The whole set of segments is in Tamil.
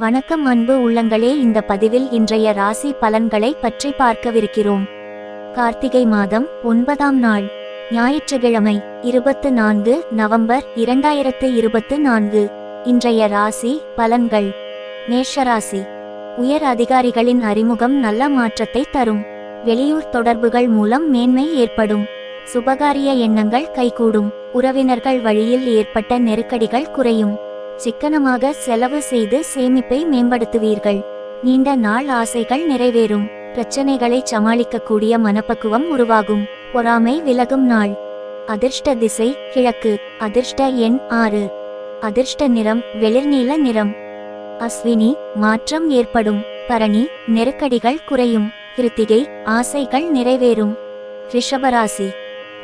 வணக்கம் அன்பு உள்ளங்களே இந்த பதிவில் இன்றைய ராசி பலன்களை பற்றி பார்க்கவிருக்கிறோம். கார்த்திகை மாதம் ஒன்பதாம் நாள் ஞாயிற்றுக்கிழமை இருபத்து நான்கு நவம்பர் இரண்டாயிரத்து இருபத்து நான்கு. இன்றைய ராசி பலன்கள். மேஷராசி உயர் அதிகாரிகளின் அறிமுகம் நல்ல மாற்றத்தை தரும். வெளியூர் தொடர்புகள் மூலம் மேன்மை ஏற்படும். சுபகாரிய எண்ணங்கள் கைகூடும். உறவினர்கள் வழியில் ஏற்பட்ட நெருக்கடிகள் குறையும். சிக்கனமாக செலவு செய்து சேமிப்பை மேம்படுத்துவீர்கள். நீண்ட நாள் ஆசைகள் நிறைவேறும். பிரச்சனைகளை சமாளிக்கக்கூடிய மனப்பக்குவம் உருவாகும். பொறாமை விலகும் நாள். அதிர்ஷ்ட திசை கிழக்கு. அதிர்ஷ்ட எண் ஆறு. அதிர்ஷ்ட நிறம் வெளிர்நீல நிறம். அஸ்வினி மாற்றம் ஏற்படும். பரணி நெருக்கடிகள் குறையும். கிருத்திகை ஆசைகள் நிறைவேறும். ரிஷபராசி.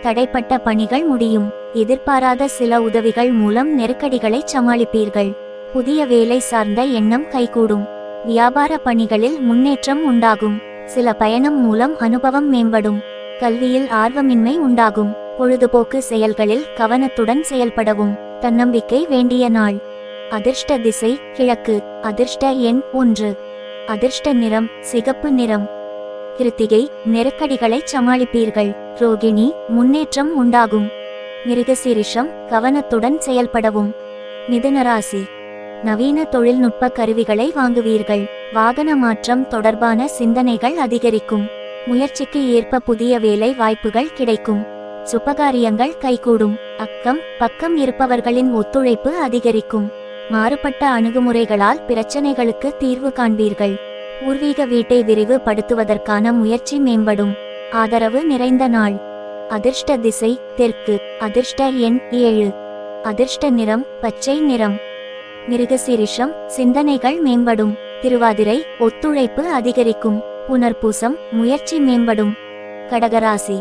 தடைப்பட்ட பணிகள் முடியும். எதிர்பாராத சில உதவிகள் மூலம் நெருக்கடிகளை சமாளிப்பீர்கள். புதிய வேலை சார்ந்த எண்ணம் கைகூடும். வியாபார பணிகளில் முன்னேற்றம் உண்டாகும். சில பயணம் மூலம் அனுபவம் மேம்படும். கல்வியில் ஆர்வமின்மை உண்டாகும். பொழுதுபோக்கு செயல்களில் கவனத்துடன் செயல்படவும். தன்னம்பிக்கை வேண்டிய நாள். அதிர்ஷ்ட திசை கிழக்கு. அதிர்ஷ்ட எண் ஒன்று. அதிர்ஷ்ட நிறம் சிகப்பு நிறம். கிருத்திகை நெருக்கடிகளை சமாளிப்பீர்கள். ரோகிணி முன்னேற்றம் உண்டாகும். மிருகசீரிஷம் கவனத்துடன் செயல்படவும். மிதுனராசி நவீன தொழில்நுட்ப கருவிகளை வாங்குவீர்கள். வாகன மாற்றம் தொடர்பான சிந்தனைகள் அதிகரிக்கும். முயற்சிக்கு ஏற்ப புதிய வேலை வாய்ப்புகள் கிடைக்கும். சுபகாரியங்கள் கைகூடும். அக்கம் பக்கம் இருப்பவர்களின் ஒத்துழைப்பு அதிகரிக்கும். மாறுபட்ட அணுகுமுறைகளால் பிரச்சனைகளுக்கு தீர்வு காண்பீர்கள். பூர்வீக வீட்டை விரிவுபடுத்துவதற்கான முயற்சி மேம்படும். ஆதரவு நிறைந்த நாள். அதிர்ஷ்ட திசை தெற்கு அதிர்ஷ்ட எண் ஏழு. அதிர்ஷ்ட நிறம் பச்சை நிறம். மிருகசீரிஷம் சிந்தனைகள் மேம்படும். திருவாதிரை ஒத்துழைப்பு அதிகரிக்கும். புனர்பூசம் முயற்சி மேம்படும். கடகராசி.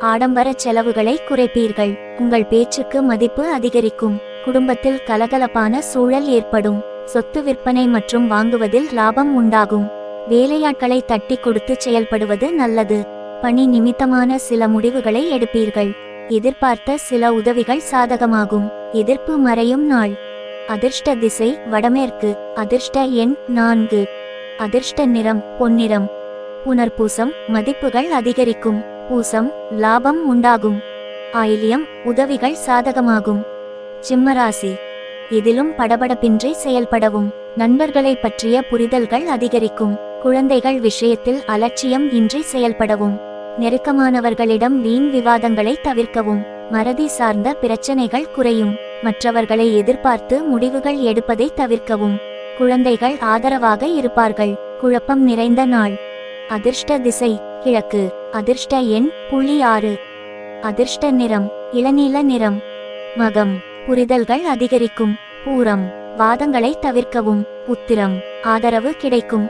ஆடம்பர செலவுகளை குறைப்பீர்கள். உங்கள் பேச்சுக்கு மதிப்பு அதிகரிக்கும். குடும்பத்தில் கலகலப்பான சூழல் ஏற்படும். சொத்து விற்பனை மற்றும் வாங்குவதில் லாபம் உண்டாகும். வேலையாட்களை தட்டி கொடுத்து செயல்படுவது நல்லது. பணி நிமித்தமான சில முடிவுகளை எடுப்பீர்கள். எதிர்பார்த்த சில உதவிகள் சாதகமாகும். எதிர்ப்பு மறையும் நாள். அதிர்ஷ்ட திசை வடமேற்கு. அதிர்ஷ்ட எண் நான்கு. அதிர்ஷ்ட நிறம் பொன்னிறம். புனர்பூசம் மதிப்புகள் அதிகரிக்கும். பூசம் லாபம் உண்டாகும். ஆயிலியம் உதவிகள் சாதகமாகும். சிம்மராசி. இதிலும் படபடப்பின்றி செயல்படவும். நண்பர்களை பற்றிய புரிதல்கள் அதிகரிக்கும். குழந்தைகள் விஷயத்தில் அலட்சியம் இன்றி செயல்படவும். நெருக்கமானவர்களிடம் வீண் விவாதங்களை தவிர்க்கவும். மறதி சார்ந்த பிரச்சனைகள் குறையும். மற்றவர்களை எதிர்பார்த்து முடிவுகள் எடுப்பதை தவிர்க்கவும். குழந்தைகள் ஆதரவாக இருப்பார்கள். குழப்பம் நிறைந்த நாள். அதிர்ஷ்ட திசை. கிழக்கு. அதிர்ஷ்ட எண் புள்ளி ஆறு. அதிர்ஷ்ட நிறம். இளநீல நிறம். மகம். புரிதல்கள் அதிகரிக்கும். பூரம். வாதங்களை தவிர்க்கவும். உத்திரம். ஆதரவு கிடைக்கும்.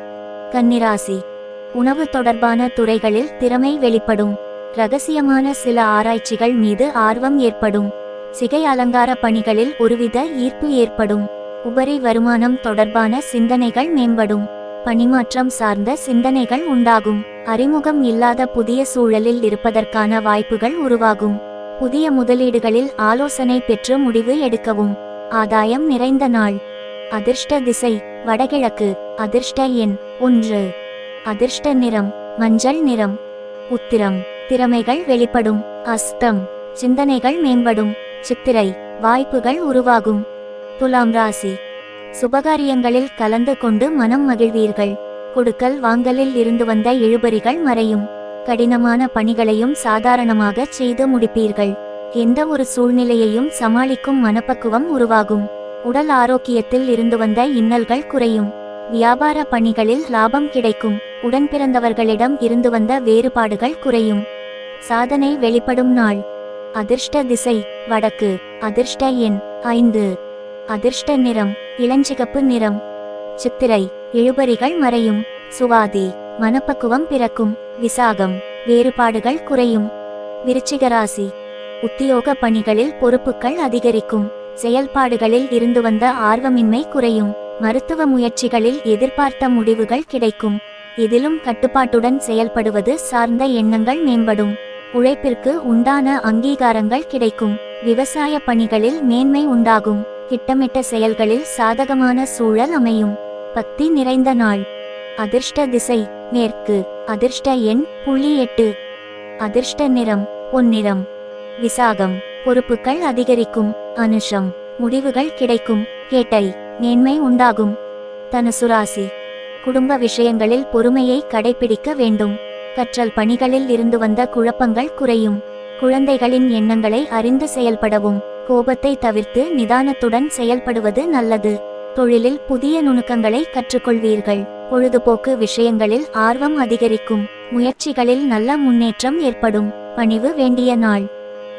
கன்னிராசி. உணவு தொடர்பான துறைகளில் திறமை வெளிப்படும். ரகசியமான சில ஆராய்ச்சிகள் மீது ஆர்வம் ஏற்படும். சிகை அலங்கார பணிகளில் ஒருவித ஈர்ப்பு ஏற்படும். உபரி வருமானம் தொடர்பான சிந்தனைகள் மேம்படும். பணிமாற்றம் சார்ந்த சிந்தனைகள் உண்டாகும். அறிமுகம் இல்லாத புதிய சூழலில் இருப்பதற்கான வாய்ப்புகள் உருவாகும். புதிய முதலீடுகளில் ஆலோசனை பெற்று முடிவு எடுக்கவும். ஆதாயம் நிறைந்த நாள். அதிர்ஷ்ட திசை. வடகிழக்கு. அதிர்ஷ்ட எண். ஒன்று. அதிர்ஷ்ட நிறம் மஞ்சள் நிறம். உத்திரம் திறமைகள் வெளிப்படும். அஸ்தம் சிந்தனைகள் மேம்படும். சித்திரை வாய்ப்புகள் உருவாகும். துலாம் ராசி சுபகாரியங்களில் கலந்து கொண்டு மனம் மகிழ்வீர்கள். கொடுக்கல் வாங்கலில் இருந்து வந்த இழுபறிகள் மறையும். கடினமான பணிகளையும் சாதாரணமாக செய்து முடிப்பீர்கள். எந்த ஒரு சூழ்நிலையையும் சமாளிக்கும் மனப்பக்குவம் உருவாகும். உடல் ஆரோக்கியத்தில் இருந்து வந்த இன்னல்கள் குறையும். வியாபார பணிகளில் லாபம் கிடைக்கும். உடன் பிறந்தவர்களிடம் இருந்து வந்த வேறுபாடுகள் குறையும். சாதனை வெளிப்படும் நாள். அதிர்ஷ்ட திசை வடக்கு. அதிர்ஷ்ட எண் ஐந்து. அதிர்ஷ்ட நிறம் இளஞ்சிகப்பு நிறம். சித்திரை இழுபறிகள் மறையும். சுவாதி மனப்பக்குவம் பிறக்கும். விசாகம் வேறுபாடுகள் குறையும். விருச்சிகராசி உத்தியோக பணிகளில் பொறுப்புகள் அதிகரிக்கும். செயல்பாடுகளில் இருந்து வந்த ஆர்வமின்மை குறையும். மருத்துவ முயற்சிகளில் எதிர்பார்த்த முடிவுகள் கிடைக்கும். இதிலும் கட்டுப்பாட்டுடன் செயல்படுவது சார்ந்த எண்ணங்கள் மேம்படும். உழைப்பிற்கு உண்டான அங்கீகாரங்கள் கிடைக்கும். விவசாய பணிகளில் மேன்மை உண்டாகும். திட்டமிட்ட செயல்களில் சாதகமான சூழல் அமையும். பக்தி நிறைந்த நாள். அதிர்ஷ்ட திசை. மேற்கு. அதிர்ஷ்ட எண். புள்ளி எட்டு. அதிர்ஷ்ட நிறம். பொன்னிறம். விசாகம். பொறுப்புகள் அதிகரிக்கும். அனுஷம். முடிவுகள் கிடைக்கும். கேட்டை. மேன்மை உண்டாகும். தனுசுராசி குடும்ப விஷயங்களில் பொறுமையை கடைபிடிக்க வேண்டும். கற்றல் பணிகளில் இருந்து வந்த குழப்பங்கள் குறையும். குழந்தைகளின் எண்ணங்களை அறிந்து செயல்படவும். கோபத்தை தவிர்த்து நிதானத்துடன் செயல்படுவது நல்லது. தொழிலில் புதிய நுணுக்கங்களை கற்றுக்கொள்வீர்கள். பொழுதுபோக்கு விஷயங்களில் ஆர்வம் அதிகரிக்கும். முயற்சிகளில் நல்ல முன்னேற்றம் ஏற்படும். பணிவு வேண்டிய நாள்.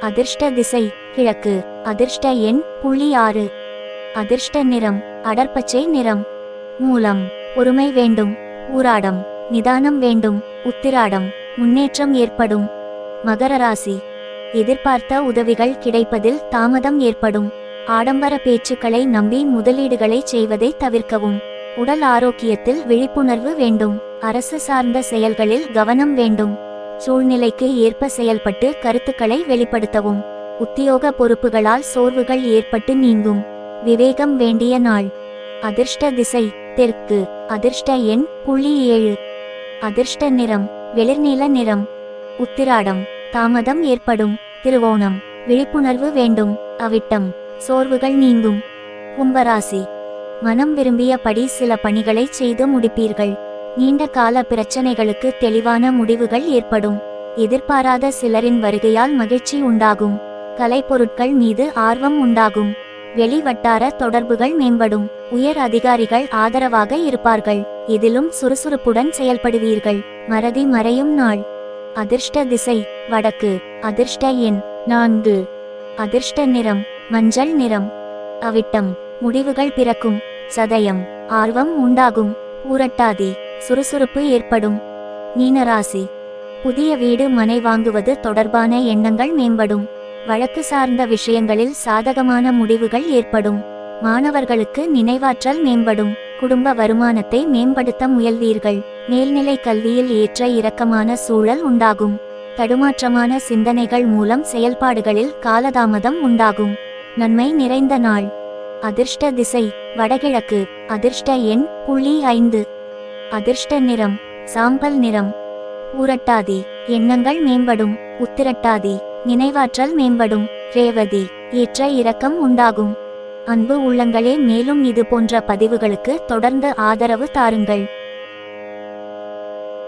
அதிர்ஷ்ட திசை கிழக்கு. அதிர்ஷ்ட எண் புள்ளி ஆறு. அதிர்ஷ்ட நிறம் அடர்பச்சை நிறம். மூலம் பொறுமை வேண்டும் ஊராடம் நிதானம் வேண்டும் உத்திராடம் முன்னேற்றம் ஏற்படும். மகர ராசி எதிர்பார்த்த உதவிகள் கிடைப்பதில் தாமதம் ஏற்படும். ஆடம்பர பேச்சுக்களை நம்பி முதலீடுகளை செய்வதை தவிர்க்கவும். உடல் ஆரோக்கியத்தில் விழிப்புணர்வு வேண்டும். அரசு சார்ந்த செயல்களில் கவனம் வேண்டும். சூழ்நிலைக்கு ஏற்ப செயல்பட்டு கருத்துக்களை வெளிப்படுத்தவும். உத்தியோக பொறுப்புகளால் சோர்வுகள் ஏற்பட்டு நீங்கும். விவேகம் வேண்டிய நாள். அதிர்ஷ்ட திசை தெற்கு. அதிர்ஷ்ட எண் புள்ளி ஏழு. அதிர்ஷ்ட நிறம் வெளிர்நில நிறம். உத்திராடம் தாமதம் ஏற்படும். திருவோணம் விழிப்புணர்வு வேண்டும். அவிட்டம் சோர்வுகள் நீங்கும். கும்பராசி. மனம் விரும்பியபடி சில பணிகளை செய்து முடிப்பீர்கள். நீண்ட கால பிரச்சனைகளுக்கு தெளிவான முடிவுகள் ஏற்படும். எதிர்பாராத சிலரின் வருகையால் மகிழ்ச்சி உண்டாகும். கலைப்பொருட்கள் மீது ஆர்வம் உண்டாகும். வெளி வட்டார தொடர்புகள் மேம்படும். உயர் அதிகாரிகள் ஆதரவாக இருப்பார்கள். இதிலும் சுறுசுறுப்புடன் செயல்படுவீர்கள். மறதி மறையும் நாள். அதிர்ஷ்ட திசை. வடக்கு. அதிர்ஷ்ட எண். நான்கு. அதிர்ஷ்ட நிறம். மஞ்சள் நிறம். அவிட்டம். முடிவுகள் பிறக்கும். சதயம். ஆர்வம் உண்டாகும். ஊரட்டாதி. சுறுசுறுப்பு ஏற்படும். மீனராசி. புதிய வீடு மனை வாங்குவது தொடர்பான எண்ணங்கள் மேம்படும். வழக்கு சார்ந்த விஷயங்களில் சாதகமான முடிவுகள் ஏற்படும். மாணவர்களுக்கு நினைவாற்றல் மேம்படும். குடும்ப வருமானத்தை மேம்படுத்த முயல்வீர்கள். மேல்நிலை கல்வியில் ஏற்ற இரக்கமான சூழல் உண்டாகும். தடுமாற்றமான சிந்தனைகள் மூலம் செயல்பாடுகளில் காலதாமதம் உண்டாகும். நன்மை நிறைந்த நாள். அதிர்ஷ்ட திசை. வடகிழக்கு. அதிர்ஷ்ட எண் புள்ளி ஐந்து. அதிர்ஷ்ட நிறம். சாம்பல் நிறம். ஊரட்டாதி. எண்ணங்கள் மேம்படும். உத்திரட்டாதி. நினைவாற்றல் மேம்படும். ரேவதி ஏற்ற இரக்கம் உண்டாகும். அன்பு உள்ளங்களே மேலும் இது போன்ற பதிவுகளுக்கு தொடர்ந்து ஆதரவு தாருங்கள்.